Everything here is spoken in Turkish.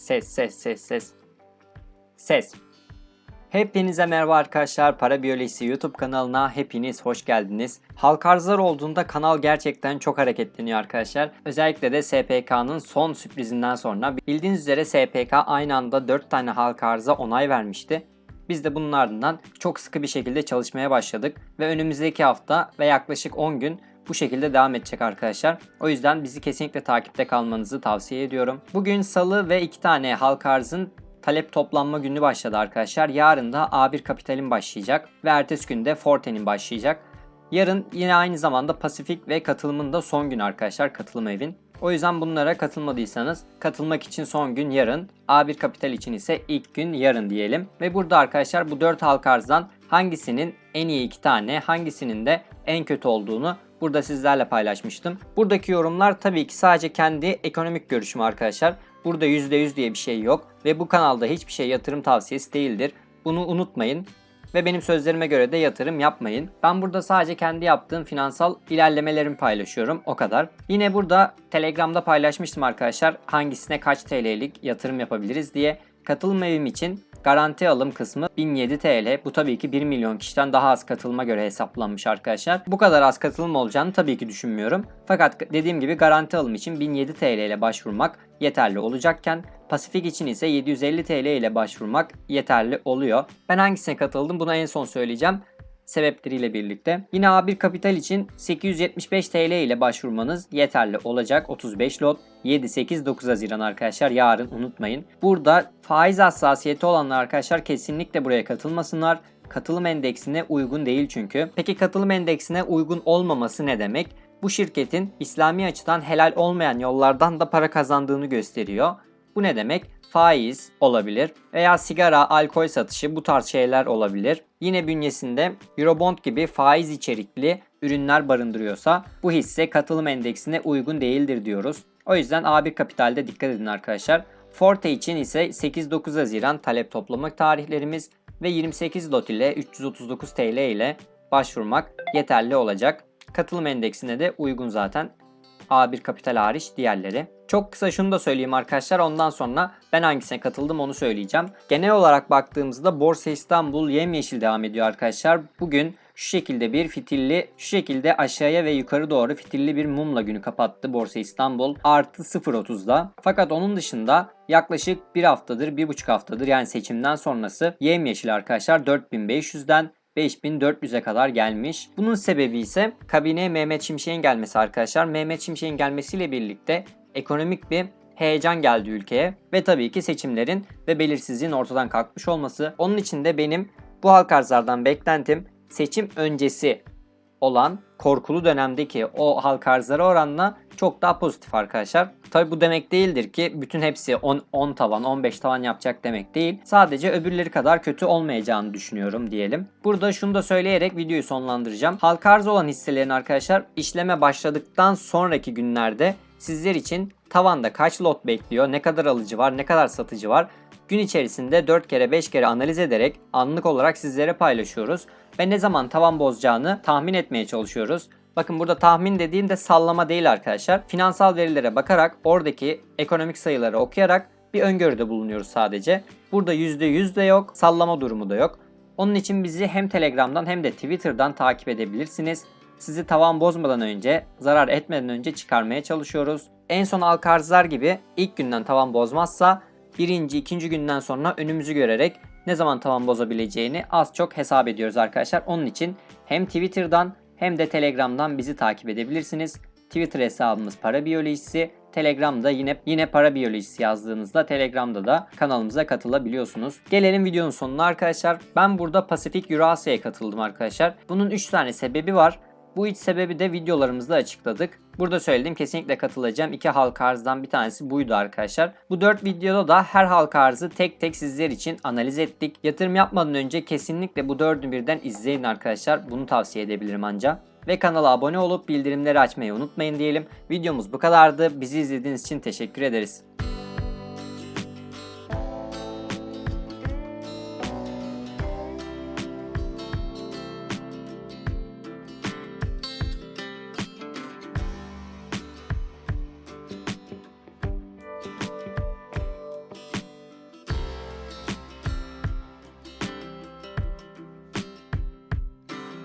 Ses ses ses ses. Ses. Hepinize merhaba arkadaşlar. Para Biyolojisi YouTube kanalına hepiniz hoş geldiniz. Halk arzlar olduğunda kanal gerçekten çok hareketleniyor arkadaşlar. Özellikle de SPK'nın son sürprizinden sonra bildiğiniz üzere SPK aynı anda 4 tane halk arza onay vermişti. Biz de bunun ardından çok sıkı bir şekilde çalışmaya başladık ve önümüzdeki hafta ve yaklaşık 10 gün bu şekilde devam edecek arkadaşlar. O yüzden bizi kesinlikle takipte kalmanızı tavsiye ediyorum. Bugün salı ve 2 tane halk arzın talep toplanma günü başladı arkadaşlar. Yarın da A1 Kapital'in başlayacak ve ertesi günde Forte'nin başlayacak. Yarın yine aynı zamanda Pasifik ve katılımın da son günü arkadaşlar katılım evin. O yüzden bunlara katılmadıysanız katılmak için son gün yarın, A1 Kapital için ise ilk gün yarın diyelim. Ve burada arkadaşlar bu 4 halk arzdan hangisinin en iyi 2 tane, hangisinin de en kötü olduğunu burada sizlerle paylaşmıştım. Buradaki yorumlar tabii ki sadece kendi ekonomik görüşüm arkadaşlar. Burada %100 diye bir şey yok ve bu kanalda hiçbir şey yatırım tavsiyesi değildir. Bunu unutmayın ve benim sözlerime göre de yatırım yapmayın. Ben burada sadece kendi yaptığım finansal ilerlemelerimi paylaşıyorum o kadar. Yine burada Telegram'da paylaşmıştım arkadaşlar hangisine kaç TL'lik yatırım yapabiliriz diye. Katılım evim için garanti alım kısmı 1007 TL. Bu tabii ki 1 milyon kişiden daha az katılıma göre hesaplanmış arkadaşlar. Bu kadar az katılım olacağını tabii ki düşünmüyorum. Fakat dediğim gibi garanti alım için 1007 TL ile başvurmak yeterli olacakken Pasifik için ise 750 TL ile başvurmak yeterli oluyor. Ben hangisine katıldım bunu en son söyleyeceğim sebepleriyle birlikte. Yine A1 Kapital için 875 TL ile başvurmanız yeterli olacak. 35 lot 7, 8, 9 Haziran arkadaşlar yarın unutmayın. Burada faiz hassasiyeti olanlar arkadaşlar kesinlikle buraya katılmasınlar. Katılım endeksine uygun değil çünkü. Peki katılım endeksine uygun olmaması ne demek? Bu şirketin İslami açıdan helal olmayan yollardan da para kazandığını gösteriyor. Bu ne demek? Faiz olabilir veya sigara, alkol satışı bu tarz şeyler olabilir. Yine bünyesinde Eurobond gibi faiz içerikli ürünler barındırıyorsa bu hisse katılım endeksine uygun değildir diyoruz. O yüzden A1 Kapital'de dikkat edin arkadaşlar. Forte için ise 8-9 Haziran talep toplamak tarihlerimiz ve 28 lot ile 339 TL ile başvurmak yeterli olacak. Katılım endeksine de uygun zaten. A1 Kapital hariç diğerleri. Çok kısa şunu da söyleyeyim arkadaşlar ondan sonra ben hangisine katıldım onu söyleyeceğim. Genel olarak baktığımızda Borsa İstanbul yemyeşil devam ediyor arkadaşlar. Bugün şu şekilde bir fitilli, şu şekilde aşağıya ve yukarı doğru fitilli bir mumla günü kapattı Borsa İstanbul artı 0.30'da. Fakat onun dışında yaklaşık bir haftadır, bir buçuk haftadır yani seçimden sonrası yemyeşil arkadaşlar 4500'den 5400'e kadar gelmiş. Bunun sebebi ise kabineye Mehmet Şimşek'in gelmesi arkadaşlar. Mehmet Şimşek'in gelmesiyle birlikte ekonomik bir heyecan geldi ülkeye ve tabii ki seçimlerin ve belirsizliğin ortadan kalkmış olması. Onun için de benim bu halk arzlardan beklentim seçim öncesi olan korkulu dönemdeki o halk arzları oranla çok daha pozitif arkadaşlar. Tabi bu demek değildir ki bütün hepsi 10, 10 tavan 15 tavan yapacak demek değil. Sadece öbürleri kadar kötü olmayacağını düşünüyorum diyelim. Burada şunu da söyleyerek videoyu sonlandıracağım. Halk arz olan hisselerin arkadaşlar işleme başladıktan sonraki günlerde sizler için tavanda kaç lot bekliyor, ne kadar alıcı var, ne kadar satıcı var gün içerisinde 4 kere 5 kere analiz ederek anlık olarak sizlere paylaşıyoruz ve ne zaman tavan bozacağını tahmin etmeye çalışıyoruz. Bakın burada tahmin dediğimde sallama değil arkadaşlar. Finansal verilere bakarak oradaki ekonomik sayıları okuyarak bir öngörüde bulunuyoruz sadece. Burada %100 de yok, sallama durumu da yok. Onun için bizi hem Telegram'dan hem de Twitter'dan takip edebilirsiniz. Sizi tavan bozmadan önce, zarar etmeden önce çıkarmaya çalışıyoruz. En son alkarzlar gibi ilk günden tavan bozmazsa birinci, ikinci günden sonra önümüzü görerek ne zaman tavan bozabileceğini az çok hesap ediyoruz arkadaşlar. Onun için hem Twitter'dan hem de Telegram'dan bizi takip edebilirsiniz. Twitter hesabımız para biyolojisi. Telegram'da yine yine para biyolojisi yazdığınızda Telegram'da da kanalımıza katılabiliyorsunuz. Gelelim videonun sonuna arkadaşlar. Ben burada Pasifik Eurasya'ya katıldım arkadaşlar. Bunun 3 tane sebebi var. Bu iç sebebi de videolarımızda açıkladık. Burada söyledim kesinlikle katılacağım. İki halka arzdan bir tanesi buydu arkadaşlar. Bu 4 videoda da her halka arzı tek tek sizler için analiz ettik. Yatırım yapmadan önce kesinlikle bu dördünü birden izleyin arkadaşlar. Bunu tavsiye edebilirim ancak. Ve kanala abone olup bildirimleri açmayı unutmayın diyelim. Videomuz bu kadardı. Bizi izlediğiniz için teşekkür ederiz.